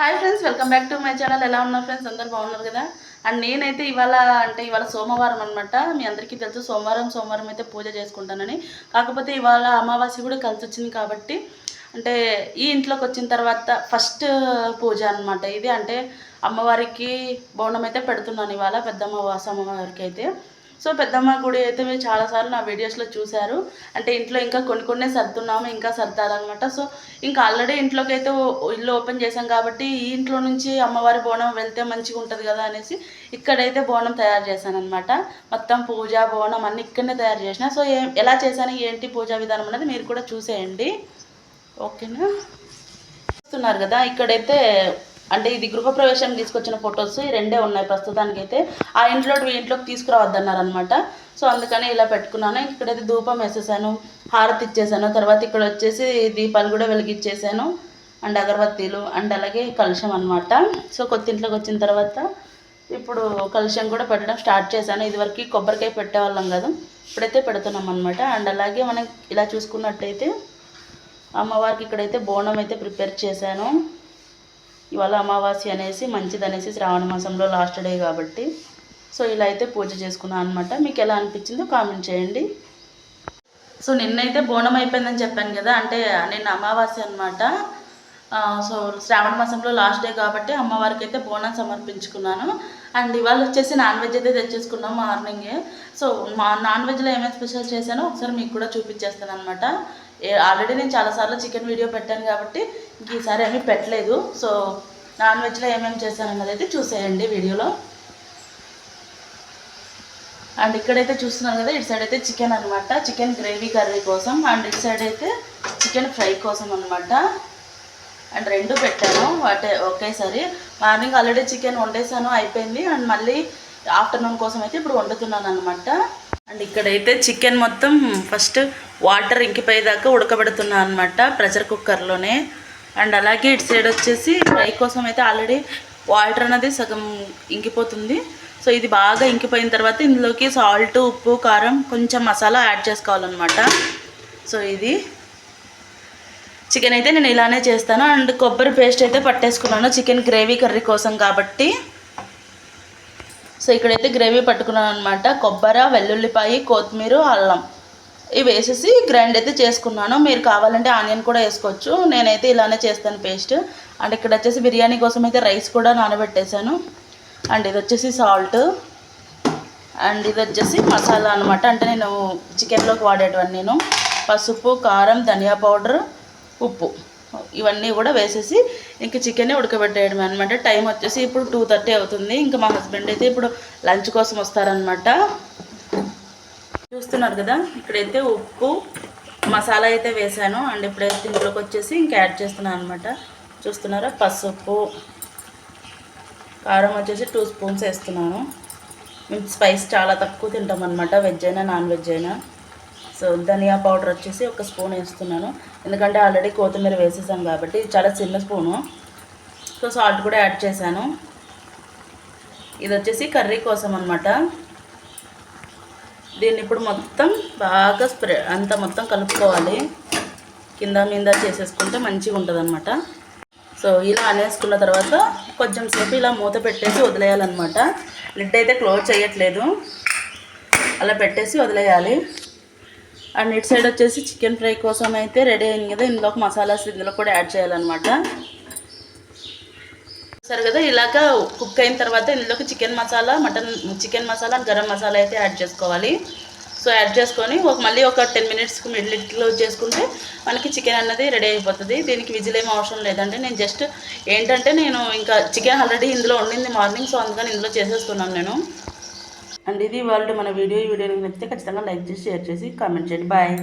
Hi friends welcome back to my channel ఎలా ఉన్నారు friends అందరు బాగున్నారు కదా? అండ్ నేనైతే ఇవాళ అంటే ఇవాళ సోమవారం అనమాట మీ అందరికీ తెలుసు సోమవారం సోమవారం అయితే పూజ చేసుకుంటానని. కాకపోతే ఇవాళ అమావాస్య కూడా కలిసి వచ్చింది కాబట్టి అంటే ఈ ఇంట్లోకి వచ్చిన తర్వాత ఫస్ట్ పూజ అనమాట ఇది. అంటే అమ్మవారికి బోనం అయితే పెడుతున్నాను ఇవాళ పెద్దమ్మ వాస అమ్మవారికి అయితే. సో పెద్దమ్మ గుడి అయితే మీరు చాలాసార్లు నా వీడియోస్లో చూశారు. అంటే ఇంట్లో ఇంకా కొన్ని కొన్ని సర్దున్నాము ఇంకా సర్దాలన్నమాట సో ఇంకా ఆల్రెడీ ఇంట్లోకి అయితే ఇల్లు ఓపెన్ చేశాం కాబట్టి ఈ ఇంట్లో నుంచి అమ్మవారి బోనం వెళ్తే మంచిగా ఉంటుంది కదా అనేసి ఇక్కడైతే బోనం తయారు చేశాను అనమాట మొత్తం పూజ బోనం అన్నీ ఇక్కడనే తయారు చేసిన. సో ఎలా చేశాను ఏంటి పూజా విధానం అనేది మీరు కూడా చూసేయండి. ఓకేనా? చూస్తున్నారు కదా ఇక్కడైతే అంటే ఇది గృహప్రవేశం తీసుకొచ్చిన ఫొటోస్ ఈ రెండే ఉన్నాయి. ప్రస్తుతానికి అయితే ఆ ఇంట్లో ఇంట్లోకి తీసుకురావద్దన్నారు అనమాట సో అందుకని ఇలా పెట్టుకున్నాను. ఇక్కడైతే ధూపం వేసేసాను హారతి ఇచ్చేసాను. తర్వాత ఇక్కడ వచ్చేసి దీపాలు కూడా వెలిగించేసాను అండ్ అగరబత్తీలు అండ్ అలాగే కలుషం అనమాట సో కొత్త ఇంట్లోకి వచ్చిన తర్వాత ఇప్పుడు కలుషం కూడా పెట్టడం స్టార్ట్ చేశాను. ఇదివరకు కొబ్బరికాయ పెట్టేవాళ్ళం కదా. ఇప్పుడైతే పెడుతున్నాం అనమాట అండ్ అలాగే మనం ఇలా చూసుకున్నట్టయితే అమ్మవారికి ఇక్కడైతే బోనం అయితే ప్రిపేర్ చేశాను. ఇవాళ అమావాస్య అనేసి మంచిది అనేసి శ్రావణ మాసంలో లాస్ట్ డే కాబట్టి. సో ఇలా అయితే పూజ చేసుకున్నాను అనమాట మీకు ఎలా అనిపించిందో కామెంట్ చేయండి. సో నిన్నైతే బోనం అయిపోయిందని చెప్పాను కదా అంటే నిన్న అమావాస్య అనమాట సో శ్రావణ మాసంలో లాస్ట్ డే కాబట్టి అమ్మవారికి అయితే బోనం సమర్పించుకున్నాను. అండ్ ఇవాళ వచ్చేసి నాన్ వెజ్ అయితే తెచ్చేసుకున్నాం మార్నింగే సో మా నాన్ వెజ్లో ఏమేమి స్పెషల్ చేశానో ఒకసారి మీకు కూడా చూపించేస్తాను అనమాట ఆల్రెడీ నేను చాలాసార్లు చికెన్ వీడియో పెట్టాను కాబట్టి ఈసారి ఏమీ పెట్టలేదు. సో నాన్ వెజ్లో ఏమేమి చేశాను అన్నది అయితే చూసేయండి వీడియోలో. అండ్ ఇక్కడైతే చూస్తున్నాను కదా ఇటు సైడ్ అయితే చికెన్ అనమాట చికెన్ గ్రేవీ కర్రీ కోసం. అండ్ ఇటు సైడ్ అయితే చికెన్ ఫ్రై కోసం అనమాట అండ్ రెండు పెట్టాను. వాటే ఒకేసారి. మార్నింగ్ ఆల్రెడీ చికెన్ వండేసాను అయిపోయింది. అండ్ మళ్ళీ ఆఫ్టర్నూన్ కోసం అయితే ఇప్పుడు వండుతున్నాను అనమాట అండ్ ఇక్కడైతే చికెన్ మొత్తం ఫస్ట్ వాటర్ ఇంకిపోయేదాకా ఉడకబెడుతున్నాను అనమాట ప్రెషర్ కుక్కర్లోనే. అండ్ అలాగే ఇటు సైడ్ వచ్చేసి ఫ్రై కోసం అయితే ఆల్రెడీ వాటర్ అనేది సగం ఇంకిపోతుంది. సో ఇది బాగా ఇంకిపోయిన తర్వాత ఇందులోకి సాల్ట్ ఉప్పు కారం కొంచెం మసాలా యాడ్ చేసుకోవాలన్నమాట. సో ఇది. చికెన్ అయితే నేను ఇలానే చేస్తాను. అండ్ కొబ్బరి పేస్ట్ అయితే పట్టేసుకున్నాను. చికెన్ గ్రేవీ కర్రీ కోసం కాబట్టి. సో ఇక్కడైతే గ్రేవీ పట్టుకున్నాను అనమాట కొబ్బరి వెల్లుల్లిపాయ కొత్తిమీర అల్లం. ఇవి వేసేసి గ్రైండ్ అయితే చేసుకున్నాను. మీరు కావాలంటే ఆనియన్ కూడా వేసుకోవచ్చు. నేనైతే ఇలానే చేస్తాను పేస్ట్. అండ్ ఇక్కడ వచ్చేసి బిర్యానీ కోసం అయితే రైస్ కూడా నానబెట్టేశాను. అండ్ ఇది వచ్చేసి సాల్ట్ అండ్ ఇది వచ్చేసి మసాలా అనమాట అంటే నేను చికెన్లోకి వాడేటివన్నీ నేను. పసుపు కారం ధనియా పౌడర్ ఉప్పు. ఇవన్నీ కూడా వేసేసి ఇంక చికెన్ ఉడకబెట్టేయడం అనమాట టైం వచ్చేసి ఇప్పుడు టూ థర్టీ అవుతుంది. ఇంకా మా హస్బెండ్ అయితే ఇప్పుడు లంచ్ కోసం వస్తారనమాట చూస్తున్నారు కదా ఇక్కడైతే ఉప్పు మసాలా అయితే వేసాను అండ్ ఇప్పుడైతే ఇంట్లోకి వచ్చేసి ఇంకా యాడ్ చేస్తున్నాను అనమాట చూస్తున్నారా? పసుపు కారం వచ్చేసి టూ స్పూన్స్ వేస్తున్నాను. మేము స్పైస్ చాలా తక్కువ తింటాం అనమాట వెజ్ అయినా నాన్ వెజ్ అయినా. సో ధనియా పౌడర్ వచ్చేసి ఒక స్పూన్ వేస్తున్నాను. ఎందుకంటే ఆల్రెడీ కొత్తిమీర వేసేసాను కాబట్టి చాలా చిన్న స్పూను. సో సాల్ట్ కూడా యాడ్ చేశాను. ఇది వచ్చేసి కర్రీ కోసం అనమాట దీన్ని ఇప్పుడు మొత్తం బాగా స్ప్రే అంతా మొత్తం కలుపుకోవాలి. కింద మీద చేసేసుకుంటే మంచిగా ఉంటుంది అనమాట సో ఇలా అనేసుకున్న తర్వాత కొంచెం సేపు ఇలా మూత పెట్టేసి వదిలేయాలన్నమాట. లిడ్ అయితే క్లోజ్ చేయట్లేదు. అలా పెట్టేసి వదిలేయాలి. అండ్ ఇటు సైడ్ వచ్చేసి చికెన్ ఫ్రై కోసం అయితే రెడీ అయింది కదా. ఇందులో మసాలాస్ ఇందులో కూడా యాడ్ చేయాలన్నమాట. సరే కదా ఇలాగ కుక్ అయిన తర్వాత ఇందులోకి chicken masala mutton chicken masala garam masala అయితే యాడ్ చేసుకోవాలి. సో యాడ్ చేసుకొని ఒక మళ్ళీ ఒక టెన్ మినిట్స్కి మిడిల్లో చేసుకుంటే మనకి చికెన్ అన్నది రెడీ అయిపోతుంది. దీనికి విజిల్ ఏం అవసరం లేదండి. నేను జస్ట్ ఏంటంటే నేను ఇంకా చికెన్ ఆల్రెడీ ఇందులో ఉండింది మార్నింగ్ సో అందుకని ఇందులో చేసేస్తున్నాను నేను. అండ్ ఇది వాళ్ళు మన వీడియో ఈ వీడియో నచ్చితే ఖచ్చితంగా లైక్ చేసి షేర్ చేసి కామెంట్ చేయండి. బాయ్.